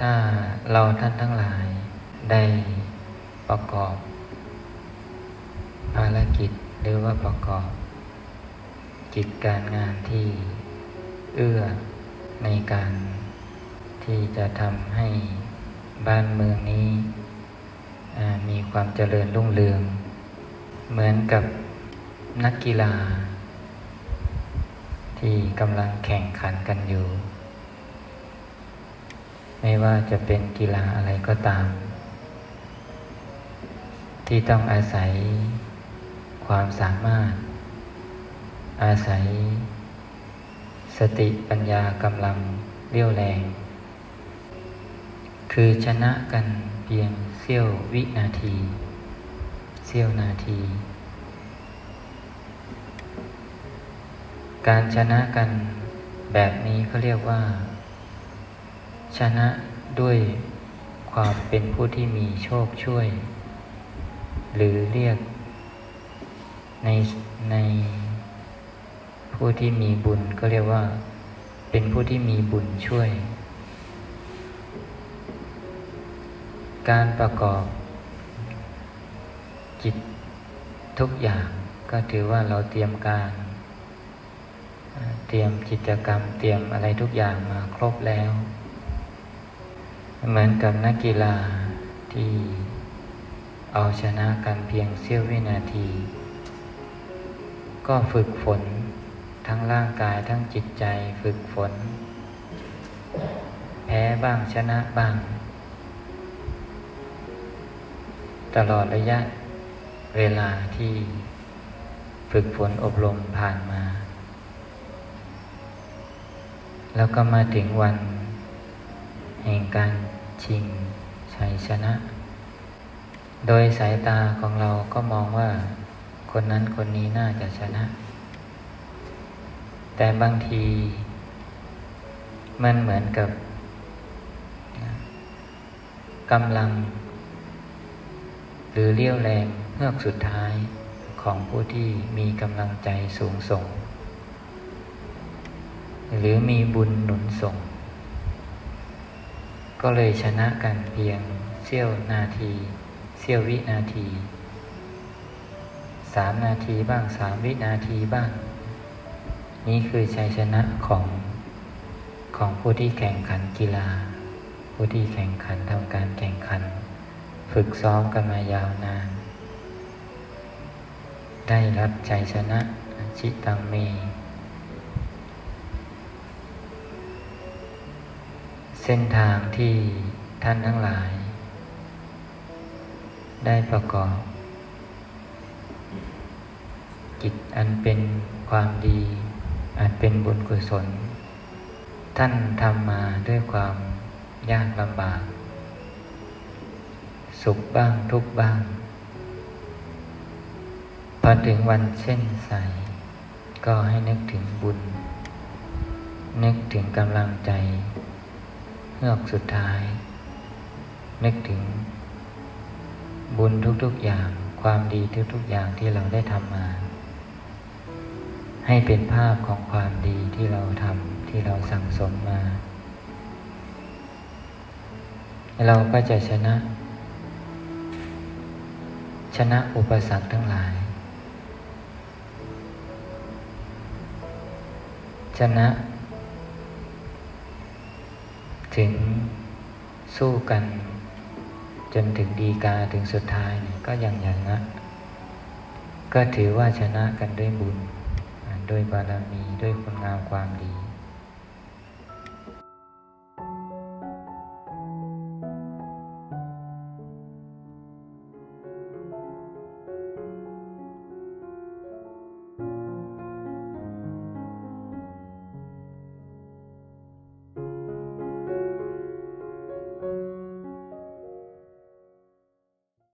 ถ้าเราท่านทั้งหลายได้ประกอบ ภารกิจหรือว่าประกอบกิจการงานที่เอื้อในการที่จะทำให้บ้านเมืองนี้มีความเจริญรุ่งเรือง เหมือนกับนักกีฬา ที่กำลังแข่งขันกันอยู่ ไม่ว่าจะเป็นกีฬาอะไรก็ตาม ที่ต้องอาศัยความสามารถ อาศัย สติปัญญากำลังเรี่ยวแรง คือชนะกันเพียงเสี้ยววินาที เสี้ยวนาที การชนะกันแบบนี้เขาเรียกว่า ชนะด้วยความเป็นผู้ที่มีโชคช่วย หรือเรียกในในผู้ที่มีบุญก็เรียกว่า เป็นผู้ที่มีบุญช่วย การประกอบจิตทุกอย่างก็ถือว่าเราเตรียมการ เตรียมกิจกรรม เตรียมอะไรทุกอย่างมาครบแล้ว เหมือนกับนักกีฬาที่เอาชนะกันเพียงเสี้ยววินาที ก็ฝึกฝนทั้งร่างกายทั้งจิตใจฝึกฝน แพ้บ้างชนะบ้าง ตลอดระยะเวลาที่ฝึกฝนอบรมผ่านมา แล้วก็มาถึงวัน แห่งการ ชิงชัยชนะ โดยสายตาของเราก็มองว่า คนนั้นคนนี้น่าจะชนะ แต่บางที มันเหมือนกับกำลัง หรือเรี่ยวแรงเฮือกสุดท้ายของผู้ที่มีกำลังใจสูงส่ง หรือมีบุญหนุนส่ง ก็เลยชนะกันเพียงเสี้ยวนาทีเสี้ยววินาทีสามนาทีบ้างสามวินาทีบ้าง นี่คือชัยชนะของของผู้ที่แข่งขันกีฬา ผู้ที่แข่งขันทำการแข่งขัน ฝึกซ้อมกันมายาวนาน ได้รับชัยชนะชิตังเม เส้นทางที่ท่านทั้งหลาย ได้ประกอบ กิจอันเป็นความดี อันเป็นบุญกุศล ท่านทำมาด้วยความยากลำบาก สุขบ้างทุกบ้าง พอถึงวันเช่นใส ก็ให้นึกถึงบุญ นึกถึงกำลังใจ เฮือกสุดท้าย นึกถึง บุญทุกๆอย่าง ความดีทุกๆอย่างที่เราได้ทำมา ให้เป็นภาพของความดีที่เราทำที่เราสั่งสมมา เราก็จะชนะ ชนะอุปสรรคทั้งหลาย ชนะ ถึงสู้กัน จนถึงดีกาถึงสุดท้ายก็ยังอย่างนะก็ถือว่าชนะกันด้วยบุญ ด้วยบารมี ด้วยคุณงามความดี